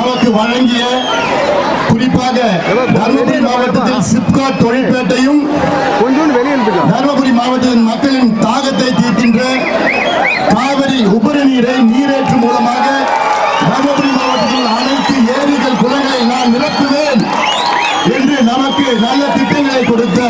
நமக்கு வழங்கிய குறிப்பாக தருமபுரி மாவட்டத்தில் சிப்காட் தொழிற்பேட்டையும் தருமபுரி மாவட்டத்தின் மக்களின் தாகத்தை தீர்க்கின்ற காவிரி உபரி நீரை நீரேற்று மூலமாக தருமபுரி மாவட்டத்தில் அனைத்து ஏரிகள் குளங்களை நான் நிரப்புவேன் என்று நமக்கு நல்ல திட்டங்களை கொடுத்த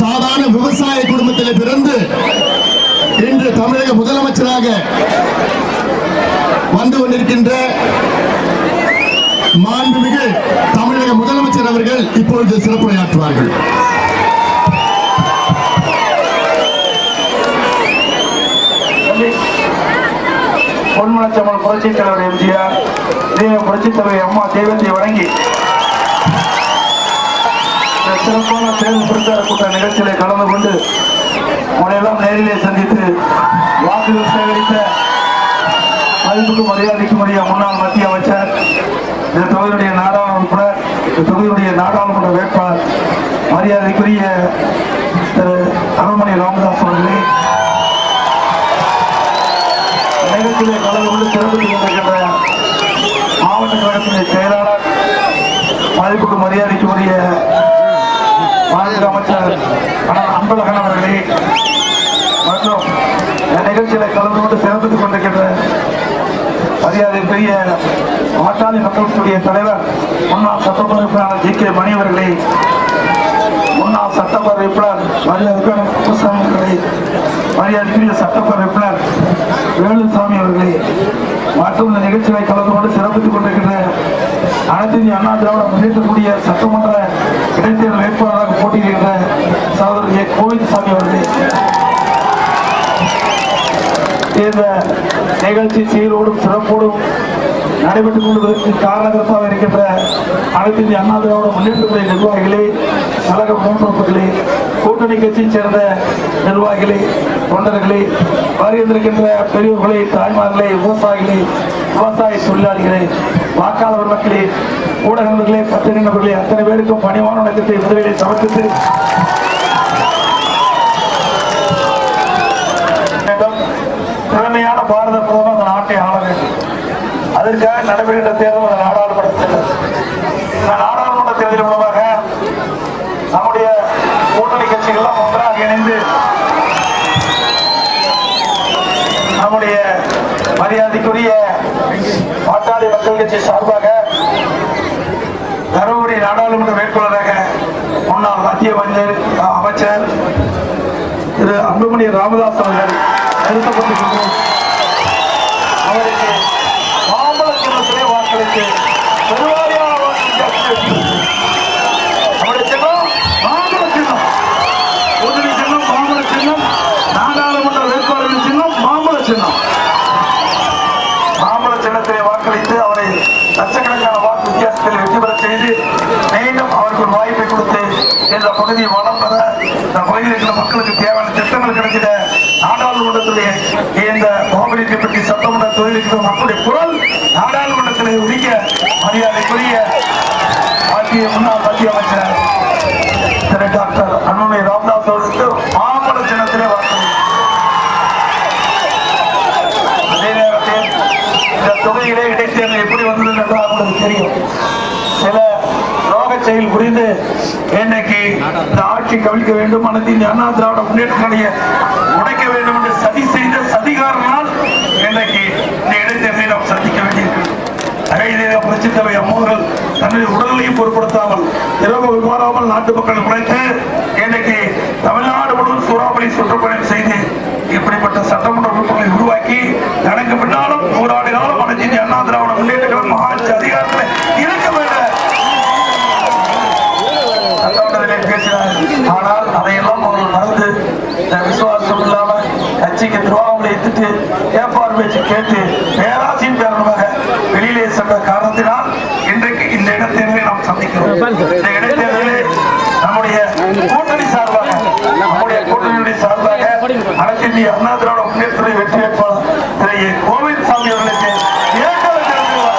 சாதாரண விவசாய குடும்பத்தில் பிறந்து இன்று தமிழக முதலமைச்சராக வந்து கொண்டிருக்கின்ற மாண்புமிகு தமிழக முதலமைச்சர் அவர்கள் இப்பொழுது சிறப்புரையாற்றுவார்கள். பொன்மலச்சம்மன் புரட்சித் தலைவர் எம்ஜிஆர் தெய்வ புரட்சித் தலைவர் அம்மா தெய்வத்தை வணங்கி. சிறப்பான தேர்வு பிரச்சார கூட்ட நிகழ்ச்சிகளை கலந்து கொண்டு உங்களையெல்லாம் நேரிலே சந்தித்து வாக்குகள் சேகரித்த மதிப்புக்கு மரியாதைக்கு உரிய முன்னாள் மத்திய அமைச்சர் இந்த தொகுதியுடைய நாடாளுமன்ற இந்த தொகுதியுடைய நாடாளுமன்ற வேட்பாளர் மரியாதைக்குரிய திரு அருள்மணி ராமதாஸ் அவர்களே நிகழ்ச்சியிலே கலந்து கொண்டு சிறப்பித்துக் கொண்டிருக்கின்ற மாவட்ட கழகத்தினுடைய செயலாளர் மதிப்புக்கு மரியாதைக்கு உரிய மாநில அமைச்சர் அண்ணன் அன்பழகன் அவர்களே மற்றும் இந்த நிகழ்ச்சியில கலந்து கொண்டு சிறப்பித்துக் கொண்டிருக்கின்ற பெரிய பாட்டாளி மக்களுடைய தலைவர் முன்னாள் சட்டமன்ற உறுப்பினர் ஜி கே மணி அவர்களை முன்னாள் சட்டமன்ற உறுப்பினர் மரியாதைக்குரிய குப்புசாமி மரியாதைக்குரிய சட்டமன்ற உறுப்பினர் வேலுசாமி அவர்களை மற்றும் இந்த நிகழ்ச்சிகளை கலந்து கொண்டு சிறப்பித்துக் கொண்டிருக்கின்ற அனைத்து இந்திய அண்ணா திராவிட முன்னேற்றக்கூடிய சட்டமன்ற இடைத்தேர்தல் வேட்பாளராக போட்டியிடுகின்ற சகோதரர் ஏ. கோவிந்தசாமி அவர்களே. இந்த நிகழ்ச்சி சீரோடும் சிறப்போடும் நடைபெற்றுக் கொள்வதற்கு காரணகர்த்தாக இருக்கின்ற அனைத்து இந்திய அண்ணா திராவிட முன்னேற்றத்துறை நிர்வாகிகளே கழக மூன்றவர்களே கூட்டணி கட்சியைச் சேர்ந்த நிர்வாகிகளே தொண்டர்களே வருகின்றிருக்கின்ற பெரியவர்களே தாய்மார்களே விவசாயிகளே விவசாய தொழிலாளிகளே வாக்காளர் மக்களே ஊடகங்களே பத்திரிகை நபர்களே அத்தனை பேருக்கும் பணிவான வணக்கத்தை முதலிலே சமர்ப்பித்து வேண்டும் திறமையான பாரத பிரதமர் அந்த நாட்டை ஆள வேண்டும் அதற்காக நடைபெறுகின்ற தேர்தல் நாடாளுமன்ற தேர்தல் இந்த நாடாளுமன்ற தேர்தல் மூலமாக நம்முடைய கூட்டணி கட்சிகள்லாம் ஒன்றாக இணைந்து நம்முடைய மரியாதைக்குரிய பாட்டாளி மக்கள் கட்சி சார்பாக தருமபுரி நாடாளுமன்ற வேட்பாளராக முன்னாள் மத்திய அமைச்சர் அமைச்சர் திரு அன்புமணி ராமதாஸ் அவர்கள் அவருக்கு லட்சக்கணக்கான வாக்கு வித்தியாசத்தில் வெற்றி பெற செய்து மீண்டும் அவருக்கு ஒரு வாய்ப்பை கொடுத்து இந்த பகுதியை வளம் பெற இந்த பகுதியில் இருக்கிற மக்களுக்கு தேவையான திட்டங்கள் கிடைக்கிற நாடாளுமன்றத்திலே இந்த கோவிலுக்கு பற்றி சட்டமன்ற தொழில் மக்களுடைய குரல் நாடாளுமன்றத்திலே உரிய மரியாதைக்குரிய மத்திய முன்னாள் மத்திய அமைச்சர் திரு டாக்டர் அன்புமணி ராம்தாஸ் அவர்களுக்கு மாம்பழ சின்னத்திலே வாக்களித்தார் அதே நேரத்தில் இந்த தொகுதியிலே இடைத்தேர்தல் எப்படி வந்தது என்று உங்களுக்கு தெரியும். சில ரோக செயல் புரிந்து இன்னைக்கு இந்த ஆட்சி கவிழ்க்க வேண்டும் அல்லது இந்த அண்ணா திராவிட முன்னேற்ற கலையை உடைக்க வேண்டும் என்று சதி செய்த சதிகாரனால் இன்னைக்கு இந்த இடைத்தேர்தலை நாம் சந்திக்க வேண்டியிருக்கிறது அகையிலே பிரச்சித்தவை அம்மோர்கள் அவர்களின் உடலையும் பொருட்படுத்தாமல் இரவு விமாறாமல் நாட்டு மக்கள் உழைத்து இன்றைக்கு தமிழ்நாடு முழுவதும் சூறாவளி சுற்றுப்பயணம் செய்து இப்படிப்பட்ட சட்டமன்ற உறுப்பினர்களை உருவாக்கி எனக்கு பின்னாலும் நூறாண்டு அனைத்து இந்திய அண்ணா திராவிட முன்னேற்ற கழகம் ஆட்சி அதிகாரத்தில் இருக்க வேண்டும் பேசினார். ஆனால் அதையெல்லாம் அவர்கள் மறந்து இந்த விசுவாசம் இல்லாம கட்சிக்கு துரோகங்களை எடுத்துட்டு ஏற்பாடு பேச்சு கேட்டு பேராசின் காரணமாக வெளியிலே சென்ற காரணத்தினால் இன்றைக்கு இந்த இடத்தேர்தலை நாம் சந்திக்கிறோம் இந்த இடைத்தேர்தலிலே நம்முடைய கூட்டணி சார்பாக நம்முடைய கூட்டணியுடைய சார்பாக அனைத்து அண்ணா திராவிட முன்னேற்ற வெற்றி வேட்பாளர் திரு ஏ. கோவிந்தசாமி அவர்களுக்கு இரண்டு லட்சம் வாக்களித்தார்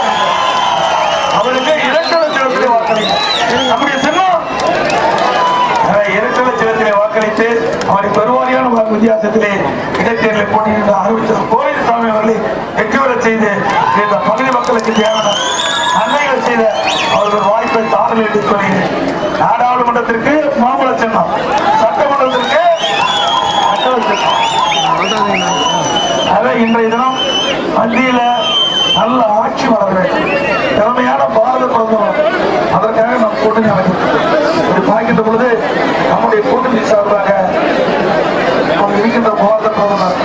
அவருக்கு இரண்டு லட்சம் வாக்களித்தார் நம்முடைய சின்னம் இரண்டு லட்சத்திலே வாக்களித்து அவரை பெருவாரியான வித்தியாசத்திலே இடைத்தேர்தலை போட்டியிட்டு கோவிந்தசாமி அவர்களை வெற்றி பெறச் செய்து இந்த பகுதி மக்களுக்கு தேவையான நன்மைகள் செய்த அவர்கள் வாய்ப்பை தாரல் என்று சொல்கிறேன் நாடாளுமன்றத்திற்கு மாம்பழ சின்னம் சட்டமன்றத்திற்கு அட்டவ சின்னம் ஆக இன்றைய தினம் பள்ளியில நல்ல ஆட்சி வர வேண்டும். திறமையா பாரத பிரதமர் அதற்காக நாம் கூட்டணி அமைச்சிருக்கோம் இப்படி பார்க்கின்ற பொழுது நம்முடைய கூட்டணி சார்பாக நமக்கு இருக்கின்ற பாரத பிரதமர்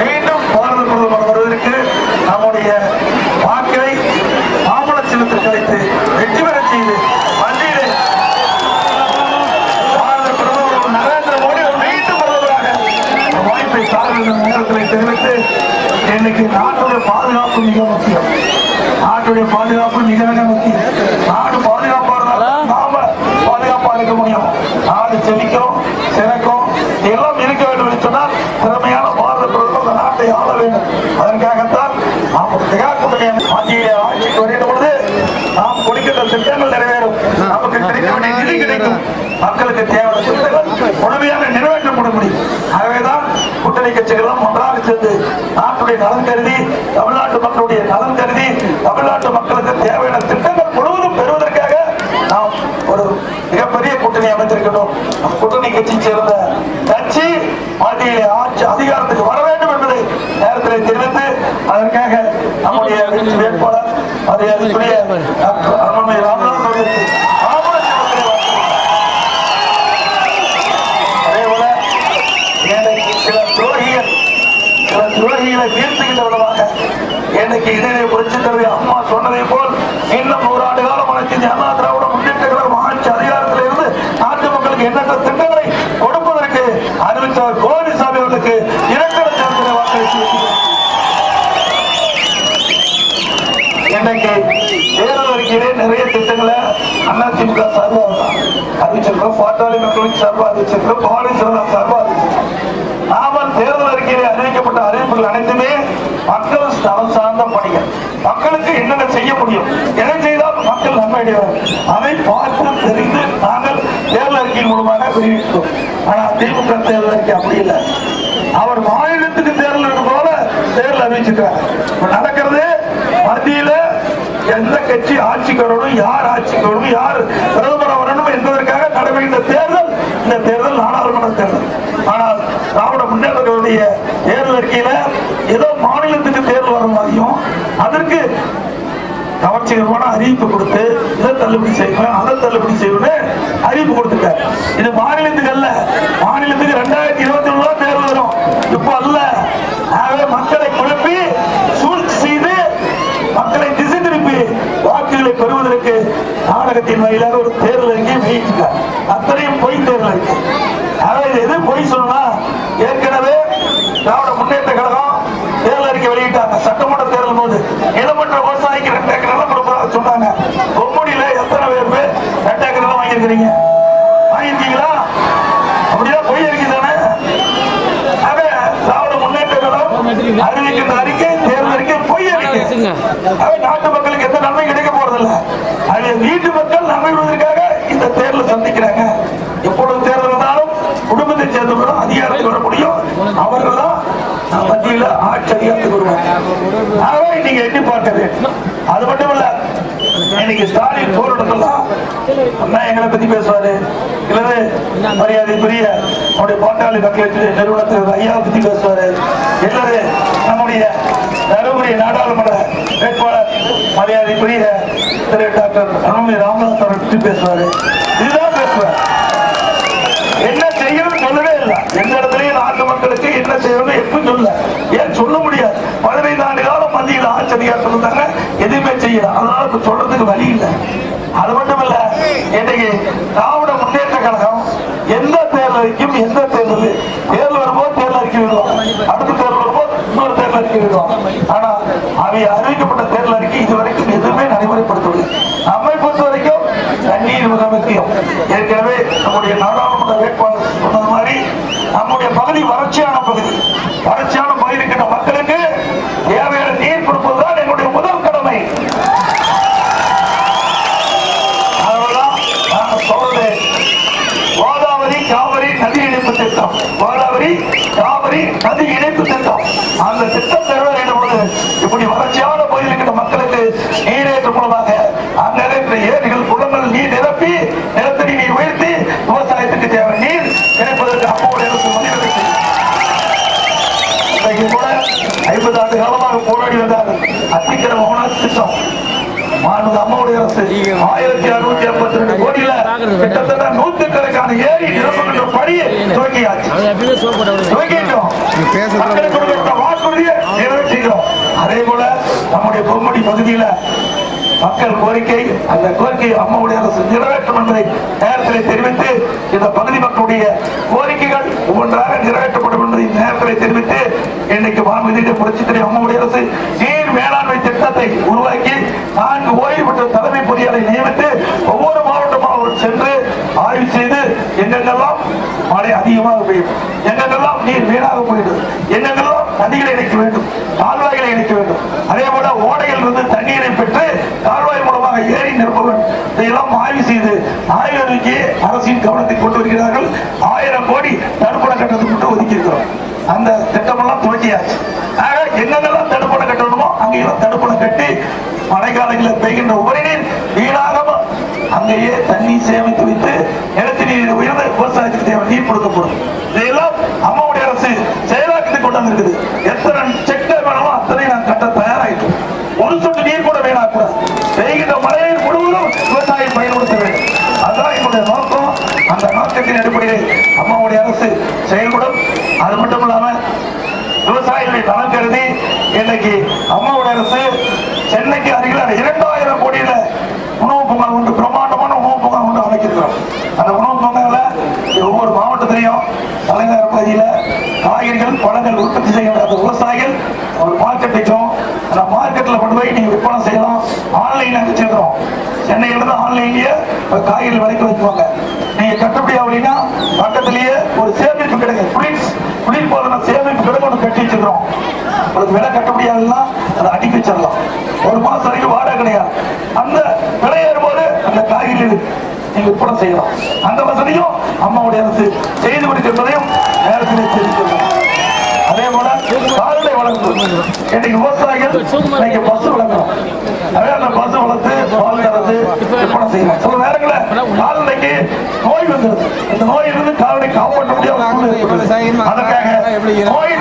மீண்டும் பாரத பிரதமர் வருவதற்கு நம்முடைய வாக்கை மாம்பழ சின்னத்திற்கு அளித்து வெற்றி பெறச் செய்து மத்தியிலே பாரத பிரதமர் நரேந்திர மோடி ஒரு மீண்டும் பிரதமராக ஒரு வாய்ப்பை தாருங்கள் நேரத்தில் தெரிவித்து இன்னைக்கு நாட்டுடைய பாதுகாப்பு மிக முக்கியம் நாட்டுடைய பாதுகாப்பு மிக மிக முக்கியம் நாடு பாதுகாப்பா இருந்தால் நாம பாதுகாப்பா இருக்க முடியும் நாடு செழிக்கும் சிறக்கும் எல்லாம் இருக்க வேண்டும் என்று சொன்னால் திறமையான பாரத பிரதமர் இந்த நாட்டை ஆள வேண்டும் அதற்காகத்தான் நாம் ஒரு திகா கூட்டணி மத்தியிலே ஆட்சிக்கு வருகின்ற பொழுது நாம் கொடுக்கின்ற திட்டங்கள் நிறைவேறும். நமக்கு கிடைக்க வேண்டிய நிதி கிடைக்கும். மக்களுக்கு தேவையான திட்டங்கள் முழுமையாக நிறைவேற்றப்பட முடியும். ஆகவேதான் கூட்டணி கட்சிகளும் ஒன்றாக சேர்ந்து நாட்டுடைய நலன் கருதி தமிழ்நாட்டு மக்களுடைய நலன் கருதி தமிழ்நாட்டு மக்களுக்கு தேவையான திட்டங்கள் முழுவதும் பெறுவதற்காக நாம் ஒரு மிகப்பெரிய கூட்டணி அமைத்திருக்கிறோம் நம் கூட்டணி கட்சி சேர்ந்த கட்சி மத்தியிலே ஆட்சி அதிகாரத்துக்கு வர வேண்டும் என்பதை நேரத்தில் தெரிவித்து அதற்காக நம்முடைய வெற்றி வேட்பாளர் மரியாதைக்குரிய டாக்டர் அருண்மொழி ராமதாஸ் அவர்களுக்கு ஆமோதிக்கப்பட்ட அதே போல எனக்கு சில துரோகிகள் சில துரோகிகளை வீழ்த்துகின்ற விதமாக இன்னைக்கு இதனை புரட்சி தலைவி அம்மா சொன்னதை போல் இன்னும் நூறாண்டு காலம் அனைத்து அண்ணா திராவிட முன்னேற்ற கழகம் ஆட்சி அதிகாரத்தில் இருந்து நாட்டு மக்களுக்கு எண்ணற்ற திட்டங்களை கொடுப்பதற்கு அறிவித்தவர் கோவிந்தசாமி அவர்களுக்கு இரட்டை சேர்ந்த வாக்களித்து இன்னைக்கு தேர்தல் அறிக்கையிலே நிறைய திட்டங்களை அதிமுக சார்பாக அறிவிச்சிருக்கிறோம். பாட்டாளி மக்களுக்கு சார்பாக அறிவிச்சிருக்கிறோம். பவானி சார்பாக அறிவிச்சிருக்கிறோம். நாமல் தேர்தல் அறிக்கையிலே அறிவிக்கப்பட்ட அறிவிப்புகள் அனைத்துமே மக்கள் நலம் சார்ந்த பணிகள் மக்களுக்கு என்னென்ன செய்ய முடியும்? எதை செய்தால் மக்கள் நன்மையடைவார் அதை பார்த்து தெரிந்து நாங்கள் தேர்தல் அறிக்கையின் மூலமாக வெளியிட்டோம். ஆனா திமுக தேர்தல் அறிக்கை அப்படி இல்லை. அவர் மாநிலத்துக்கு தேர்தல் போல தேர்தல் அறிவிச்சிருக்காரு இப்ப நடக்கிறது மத்தியில எந்த கட்சி ஆட்சிக்கு வரணும் யார் ஆட்சிக்கு வரணும் யார் பிரதமர் வரணும் என்பதற்காக நடைபெறுகின்ற தேர்தல் இந்த தேர்தல் நாடாளுமன்ற தேர்தல். ஆனால் திராவிட முன்னேற்றங்களுடைய தேர்தல் அறிக்கையில ஏதோ மாநிலத்துக்கு தேர்தல் வர மாதிரியும் அதற்கு கவர்ச்சிகரமான அறிவிப்பு கொடுத்து இதை தள்ளுபடி செய்வேன் அதை தள்ளுபடி செய்வேன்னு அறிவிப்பு கொடுத்துட்டார். இது மாநிலத்துக்கு அல்ல மாநிலத்துக்கு ரெண்டாயிரத்தி இருபத்தி ஒண்ணு தேர்வு வரும். இப்போ அல்ல. ஆகவே மக்களை குழப்பி சூழ்ச்சி செய்து மக்களை திசை திருப்பி வாக்குகளை பெறுவதற்கு நாடகத்தின் வாயிலாக ஒரு தேர்தல் அறிக்கையை வெளியிட்டார் அத்தனையும் பொய் தேர்தல் இருக்கு ஆகவே இது எது பொய் சொன்னா ஏற்கனவே திராவிட முன்னேற்ற கழகம் தேர்தல் அறிக்கை வெளியிட்டாங்க சட்டமன்ற தேர்தல் நிலமன்ற விவசாயிக்கு ரெண்டு ஏக்கர் நிலம் கொடுப்பதாக சொன்னாங்க. பொம்முடியில எத்தனை பேர் ரெண்டு ஏக்கர் நிலம் வாங்கியிருக்கிறீங்க? வாங்கியிருக்கீங்களா? அப்படிதான் பொய் அறிக்கை தானே? ஆக திராவிட முன்னேற்ற கழகம் அறிவிக்கின்ற அறிக்கை தேர்தல் அறிக்கை பொய் அறிக்கை நாட்டு மக்களுக்கு எந்த நன்மை கிடைக்க போறதில்ல. அது வீட்டு மக்கள் நன்மை பெறுவதற்காக இந்த தேர்தலை சந்திக்கிறாங்க. எப்பொழுது தேர்தல் இருந்தாலும் குடும்பத்தை சேர்ந்தவர்களும் அதிகாரத்துக்கு வர முடியும். அவர்கள் தான் மத்தியில் ஆட்சி அதிகாரத்துக்கு வருவாங்க ஆகவே நீங்க எண்ணி பார்க்கிறது அது மட்டும் இல்ல இன்னைக்கு ஸ்டாலின் போராட்டத்தெல்லாம் அண்ணா எங்களை பத்தி பேசுவாரு. இல்லது மரியாதைக்குரிய நம்முடைய பாட்டாளி மக்கள் நிறுவனத்தில் ஐயா பத்தி பேசுவாரு. இல்லது நம்முடைய தருமபுரி நாடாளுமன்ற வேட்பாளர் மரியாதைக்குரிய திரு டாக்டர் அருள்மொழி ராமதாஸ் அவரை பற்றி பேசுவாரு. இதுதான் பேசுவார். என்ன செய்யணும்னு சொல்லவே இல்லை. எந்த இடத்துலயும் நாட்டு மக்களுக்கு என்ன செய்யணும்னு எப்படி சொல்ல ஏன் சொல்ல முடியாது பதினைந்து ஆண்டு காலம் மத்தியில் ஆட்சி அதிகாரத்தில் இருந்தாங்க எதுவுமே செய்யல அதனால இப்ப சொல்றதுக்கு வழி இல்லை அது மட்டும் இல்ல இன்னைக்கு திராவிட முன்னேற்ற கழகம் எந்த தேர்தலுக்கும் எந்த தேர்தல் தேர்தல் வரும்போது தேர்தல் அறிக்கை விடுவோம் அடுத்த தேர்தல் வரும்போது இன்னொரு தேர்தல் ஆனா அவை அறிவிக்கப்பட்ட தேர்தல் அறிக்கை இதுவரைக்கும் எதுவுமே நடைமுறைப்படுத்தவில்லை. நம்மை பொறுத்த வரைக்கும் தண்ணீர் மிக முக்கியம். ஏற்கனவே நம்முடைய நாடாளுமன்ற வேட்பாளர் சொன்னது மாதிரி நம்முடைய பகுதி வறட்சியான பகுதி. வறட்சியான பகுதி இருக்கின்ற மக்களுக்கு தேவையான நீர் கொடுப்பதுதான் எங்களுடைய முதல் கடமை. சொல்றது கோதாவரி காவிரி நதி இணைப்பு திட்டம். கோதாவரி காவிரி நதி இணைப்பு திட்டம். அந்த திட்டம் நிறைவேறும் போது இப்படி வளர்ச்சியான பகுதியில் இருக்கிற மக்களுக்கு நீரேற்று மூலமாக அங்கே இருக்கிற ஏரிகள் குளங்கள் நீர் நிரப்பி நிலத்தடி நீர் உயர்த்தி விவசாயத்துக்கு தேவை. நீர் இணைப்பதற்கு அப்போது அரசு வழிவகுத்து இன்றைக்கு கூட ஐம்பது ஆண்டு காலமாக போராடி வந்தார்கள் அத்திக்கிற மௌன திட்டம். மாண்பு அம்மாவுடைய அரசு. ஆயிரத்தி அறுநூத்தி எண்பத்தி ரெண்டு கிட்டத்தட்ட நூற்றுக்கணக்கான ஏரி நிரப்புகின்ற பணியை துவங்கியாச்சு துவங்கிட்டோம் பேசுறது மக்களுக்கு கொடுக்கப்பட்ட வாக்குறுதியை நிறைவேற்றுகிறோம் அதே போல நம்முடைய பொன்முடி பகுதியில மக்கள் கோரிக்கை அந்த கோரிக்கையை அம்மாவுடைய அரசு நிறைவேற்றும் என்பதை நேரத்தில் தெரிவித்து இந்த பகுதி மக்களுடைய கோரிக்கைகள் ஒவ்வொன்றாக நிறைவேற்றப்படும் என்பதை நேரத்தில் தெரிவித்து இன்னைக்கு மாநில புரட்சித்துறை அம்மாவுடைய அரசு நீர் மேலாண்மை திட்டத்தை உருவாக்கி நான்கு ஓய்வு பெற்ற தலைமை பொறியாளரை நியமித்து ஒவ்வொரு மாவட்டமாக அவர் சென்று ஆய்வு செய்து எங்கெங்கெல்லாம் மழை அதிகமாக பெய்யும். எங்கெங்கெல்லாம் நீர் வீணாக போயிடுது எங்கெங்கெல்லாம் நதிகளை இணைக்க வேண்டும். கால்வாய்களை இணைக்க வேண்டும். அதே போல ஓடையில் இருந்து தண்ணீரை பெற்று கால்வாய் மூலமாக ஏறி நிற்பவன் இதையெல்லாம் ஆய்வு செய்து ஆய்வு அரசின் கவனத்தை கொண்டு வருகிறார்கள். ஆயிரம் கோடி தடுப்பண கட்டணத்துக்கு மட்டும் ஒதுக்கியிருக்கிறோம். அந்த திட்டமெல்லாம் துவக்கியாச்சு. ஆக எங்கெங்கெல்லாம் தடுப்பண கட்டணுமோ அங்கெல்லாம் தடுப்பணம் கட்டி மழைக்காலங்களில் பெய்கின்ற உபரிநீர் வீணாகாம அங்கேயே தண்ணி சேமித்து வைத்து நிலத்தடி உயர்ந்த விவசாயத்துக்கு தேவை நீர் கொடுக்கப்படும். இதையெல்லாம் அம்மாவுடைய அரசு செயலாக்கத்தை கொண்டு வந்திருக்குது. எத்தனை செக்டர் வேணுமோ அத்தனை நான் கட்ட தயாராகிட்டோம் ஒரு சொட்டு நீர் கூட வேணா கூட. பெய்கின்ற மழையை முழுவதும் விவசாயம் பயன்படுத்த வேண்டும். அதுதான் என்னுடைய நோக்கம். அந்த நோக்கத்தின் அடிப்படையில் அம்மாவுடைய அரசு செயல்படும். அது மட்டும் இல்லாம விவசாயிகளை நலன் கருதி இன்னைக்கு அம்மாவுடைய அரசு சென்னைக்கு அருகில் இரண்டாயிரம் கோடியில அந்த உணவு பூங்காவில் ஒவ்வொரு மாவட்டத்திலையும் தலைநகர் பகுதியில் காய்கறிகள் பழங்கள் உற்பத்தி செய்கிற அந்த விவசாயிகள் ஒரு மார்க்கெட் வச்சோம். அந்த மார்க்கெட்டில் கொண்டு போய் நீங்க விற்பனை செய்யலாம். ஆன்லைன்ல வச்சிருக்கிறோம். சென்னையில இருந்து ஆன்லைன்லயே காய்கறி விலைக்கு வைக்குவாங்க நீங்க கட்டுப்படி அப்படின்னா பக்கத்திலேயே ஒரு சேமிப்பு கிடைக்கும் குளிர் குளிர் போதன சேமிப்பு கிடைக்கும் ஒன்று கட்டி வச்சிருக்கிறோம். உங்களுக்கு விலை கட்டுப்படியாகனா அதை அடிக்க வச்சிடலாம். ஒரு மாசம் வரைக்கும் வாடகை கிடையாது. அந்த விலை ஏறும்போது அந்த காய்கறி நீங்க விற்பனை செய்யலாம் அந்த வசதியும் அம்மாவுடைய அரசு செய்து கொடுக்கின்றதையும் நேரத்தில் அதே போல கால்நடை வளர்ப்பு. இன்னைக்கு விவசாயிகள் இன்னைக்கு பசு வளர்க்கணும் அதே அந்த பசு வளர்த்து பால் கறந்து விற்பனை செய்யலாம் சில நேரங்களில் கால்நடைக்கு நோய் வந்துருது. இந்த நோயிலிருந்து கால்நடை காப்பாற்ற முடியாத. அதற்காக நோய்